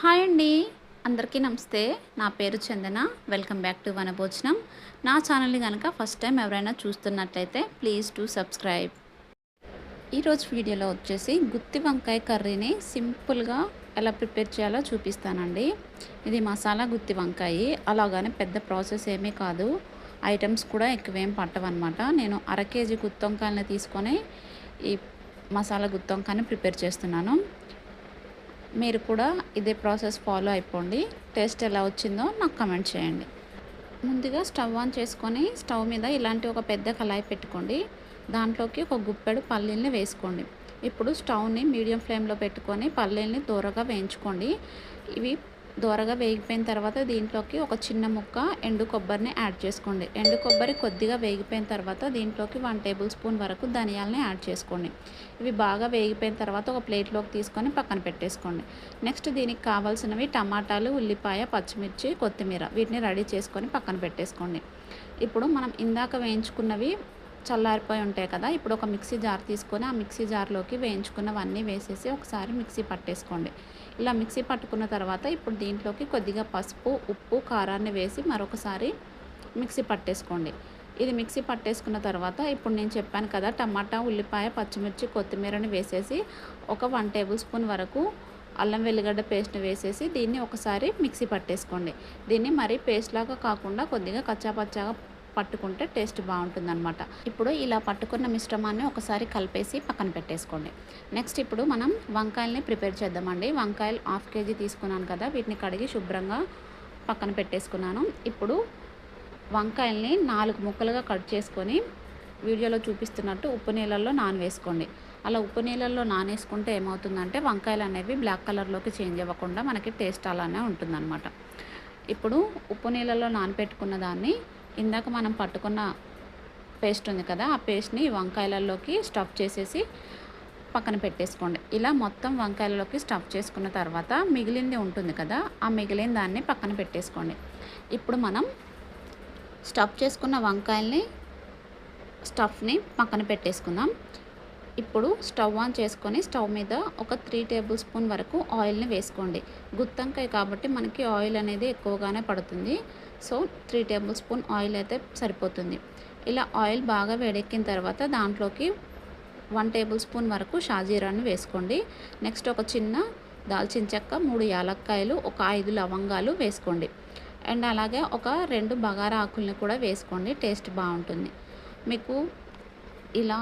Hi అండి. అందరికీ నమస్తే. నా పేరు Chandana. Welcome back to Vanabhojanam. నా ఛానల్ని కనుక ఫస్ట్ టైం ఎవరైనా చూస్తున్నట్లయితే ప్లీజ్ టు సబ్స్క్రైబ్. ఈరోజు వీడియోలో వచ్చేసి గుత్తి వంకాయ కర్రీని సింపుల్గా ఎలా ప్రిపేర్ చేయాలో చూపిస్తానండి. ఇది మసాలా గుత్తి వంకాయ. అలాగని పెద్ద ప్రాసెస్ ఏమీ కాదు. ఐటమ్స్ కూడా ఎక్కువేం పట్టవన్నమాట. నేను అర కేజీ గుత్తి వంకాయలని తీసుకొని ఈ మసాలా గుత్తి వంకాయని ప్రిపేర్ చేస్తున్నాను. మీరు కూడా ఇదే ప్రాసెస్ ఫాలో అయిపోండి. టేస్ట్ ఎలా వచ్చిందో నాకు కమెంట్ చేయండి. ముందుగా స్టవ్ ఆన్ చేసుకొని స్టవ్ మీద ఇలాంటి ఒక పెద్ద కళాయి పెట్టుకోండి. దాంట్లోకి ఒక గుప్పెడు పల్లీల్ని వేసుకోండి. ఇప్పుడు స్టవ్ని మీడియం ఫ్లేమ్లో పెట్టుకొని పల్లీల్ని దూరగా వేయించుకోండి. ఇవి దూరగా వేగిపోయిన తర్వాత దీంట్లోకి ఒక చిన్న ముక్క ఎండు కొబ్బరిని యాడ్ చేసుకోండి. ఎండు కొబ్బరి కొద్దిగా వేగిపోయిన తర్వాత దీంట్లోకి వన్ టేబుల్ స్పూన్ వరకు ధనియాలని యాడ్ చేసుకోండి. ఇవి బాగా వేగిపోయిన తర్వాత ఒక ప్లేట్లోకి తీసుకొని పక్కన పెట్టేసుకోండి. నెక్స్ట్ దీనికి కావాల్సినవి టమాటాలు ఉల్లిపాయ పచ్చిమిర్చి కొత్తిమీర వీటిని రెడీ చేసుకొని పక్కన పెట్టేసుకోండి. ఇప్పుడు మనం ఇందాక వేయించుకున్నవి చల్లారిపోయి ఉంటాయి కదా ఇప్పుడు ఒక మిక్సీ జార్ తీసుకొని ఆ మిక్సీ జార్లోకి వేయించుకున్నవన్నీ వేసేసి ఒకసారి మిక్సీ పట్టేసుకోండి. ఇలా మిక్సీ పట్టుకున్న తర్వాత ఇప్పుడు దీంట్లోకి కొద్దిగా పసుపు ఉప్పు కారాన్ని వేసి మరొకసారి మిక్సీ పట్టేసుకోండి. ఇది మిక్సీ పట్టేసుకున్న తర్వాత ఇప్పుడు నేను చెప్పాను కదా టమాటా ఉల్లిపాయ పచ్చిమిర్చి కొత్తిమీరని వేసేసి ఒక వన్ టేబుల్ స్పూన్ వరకు అల్లం వెల్లిగడ్డ పేస్ట్ని వేసేసి దీన్ని ఒకసారి మిక్సీ పట్టేసుకోండి. దీన్ని మరీ పేస్ట్ లాగా కాకుండా కొద్దిగా కచ్చాపచ్చాగా పట్టుకుంటే టేస్ట్ బాగుంటుందన్నమాట. ఇప్పుడు ఇలా పట్టుకున్న మిశ్రమాన్ని ఒకసారి కలిపేసి పక్కన పెట్టేసుకోండి. నెక్స్ట్ ఇప్పుడు మనం వంకాయల్ని ప్రిపేర్ చేద్దామండి. వంకాయలు హాఫ్ కేజీ తీసుకున్నాను కదా వీటిని కడిగి శుభ్రంగా పక్కన పెట్టేసుకున్నాను. ఇప్పుడు వంకాయల్ని నాలుగు ముక్కలుగా కట్ చేసుకొని వీడియోలో చూపిస్తున్నట్టు ఉప్పు నీళ్ళల్లో నానవేసుకోండి. అలా ఉప్పు నీళ్ళల్లో నానేసుకుంటే ఏమవుతుందంటే వంకాయలు అనేవి బ్లాక్ కలర్లోకి చేంజ్ అవ్వకుండా మనకి టేస్ట్ అలానే ఉంటుందన్నమాట. ఇప్పుడు ఉప్పు నీళ్ళల్లో నానపెట్టుకున్న దాన్ని ఇందాక మనం పట్టుకున్న పేస్ట్ ఉంది కదా ఆ పేస్ట్ని వంకాయలలోకి స్టఫ్ చేసేసి పక్కన పెట్టేసుకోండి. ఇలా మొత్తం వంకాయలలోకి స్టఫ్ చేసుకున్న తర్వాత మిగిలింది ఉంటుంది కదా ఆ మిగిలిన దాన్ని పక్కన పెట్టేసుకోండి. ఇప్పుడు మనం స్టఫ్ చేసుకున్న వంకాయల్ని స్టఫ్ని పక్కన పెట్టేసుకుందాం. ఇప్పుడు స్టవ్ ఆన్ చేసుకొని స్టవ్ మీద ఒక త్రీ టేబుల్ స్పూన్ వరకు ఆయిల్ని వేసుకోండి. గుత్తంకాయ కాబట్టి మనకి ఆయిల్ అనేది ఎక్కువగానే పడుతుంది. So three tablespoon oil అయితే సరిపోతుంది. ఇలా ఆయిల్ బాగా వేడెక్కిన తర్వాత దాంట్లోకి వన్ టేబుల్ స్పూన్ వరకు షాజీరాన్ని వేసుకోండి. నెక్స్ట్ ఒక చిన్న దాల్చిన చెక్క మూడు యాలక్కాయలు ఒక ఐదు లవంగాలు వేసుకోండి. అండ్ అలాగే ఒక రెండు బగారా ఆకుల్ని కూడా వేసుకోండి. టేస్ట్ బాగుంటుంది. మీకు ఇలా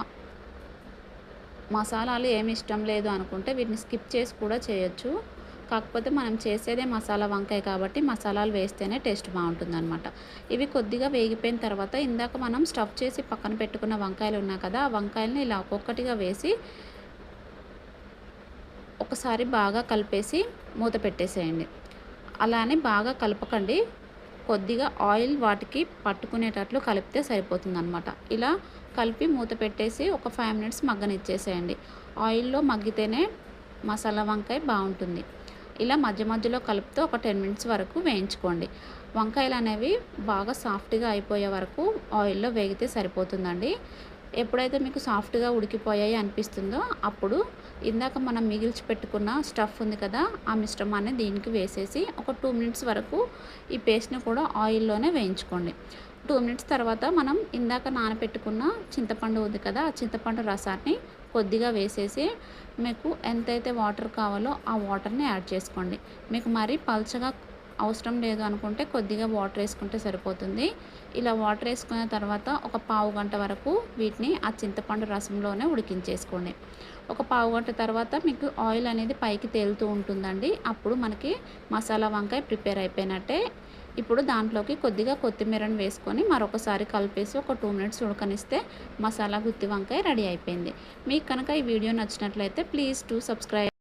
మసాలాలు ఏమి ఇష్టం లేదు అనుకుంటే వీటిని స్కిప్ చేసి కూడా చేయొచ్చు. కాకపోతే మనం చేసేదే మసాలా వంకాయ కాబట్టి మసాలాలు వేస్తేనే టేస్ట్ బాగుంటుందన్నమాట. ఇవి కొద్దిగా వేగిపోయిన తర్వాత ఇందాక మనం స్టఫ్ చేసి పక్కన పెట్టుకున్న వంకాయలు ఉన్నాయి కదా ఆ వంకాయలని ఇలా ఒక్కొక్కటిగా వేసి ఒకసారి బాగా కలిపేసి మూత పెట్టేసేయండి. అలానే బాగా కలపకండి. కొద్దిగా ఆయిల్ వాటికి పట్టుకునేటట్లు కలిపితే సరిపోతుంది అనమాట ఇలా కలిపి మూత పెట్టేసి ఒక ఫైవ్ మినిట్స్ మగ్గనిచ్చేసేయండి. ఆయిల్లో మగ్గితేనే మసాలా వంకాయ బాగుంటుంది. ఇలా మధ్య మధ్యలో కలుపుతూ ఒక టెన్ మినిట్స్ వరకు వేయించుకోండి. వంకాయలు అనేవి బాగా సాఫ్ట్గా అయిపోయే వరకు ఆయిల్లో వేగితే సరిపోతుందండి. ఎప్పుడైతే మీకు సాఫ్ట్గా ఉడికిపోయాయి అనిపిస్తుందో అప్పుడు ఇందాక మనం మిగిల్చి పెట్టుకున్న స్టఫ్ ఉంది కదా ఆ మిశ్రమాన్ని దీనికి వేసేసి ఒక టూ మినిట్స్ వరకు ఈ పేస్ట్ని కూడా ఆయిల్లోనే వేయించుకోండి. టూ మినిట్స్ తర్వాత మనం ఇందాక నానబెట్టుకున్న చింతపండు ఉంది కదా ఆ చింతపండు రసాన్ని కొద్దిగా వేసేసి మీకు ఎంతైతే వాటర్ కావాలో ఆ వాటర్ని యాడ్ చేసుకోండి. మీకు మరీ పల్చగా అవసరం లేదు అనుకుంటే కొద్దిగా వాటర్ వేసుకుంటే సరిపోతుంది. ఇలా వాటర్ వేసుకున్న తర్వాత ఒక పావు గంట వరకు వీటిని ఆ చింతపండు రసంలోనే ఉడికించేసుకోండి. ఒక పావు గంట తర్వాత మీకు ఆయిల్ అనేది పైకి తేలుతూ ఉంటుందండి. అప్పుడు మనకి మసాలా వంకాయ ప్రిపేర్ అయిపోయినట్టే. ఇప్పుడు దాంట్లోకి కొద్దిగా కొత్తిమీరను వేసుకొని మరొకసారి కలిపేసి ఒక టూ మినిట్స్ ఉడకనిస్తే మసాలా గుత్తి వంకాయ రెడీ అయిపోయింది. మీకు కనుక ఈ వీడియో నచ్చినట్లయితే ప్లీజ్ టు సబ్స్క్రైబ్.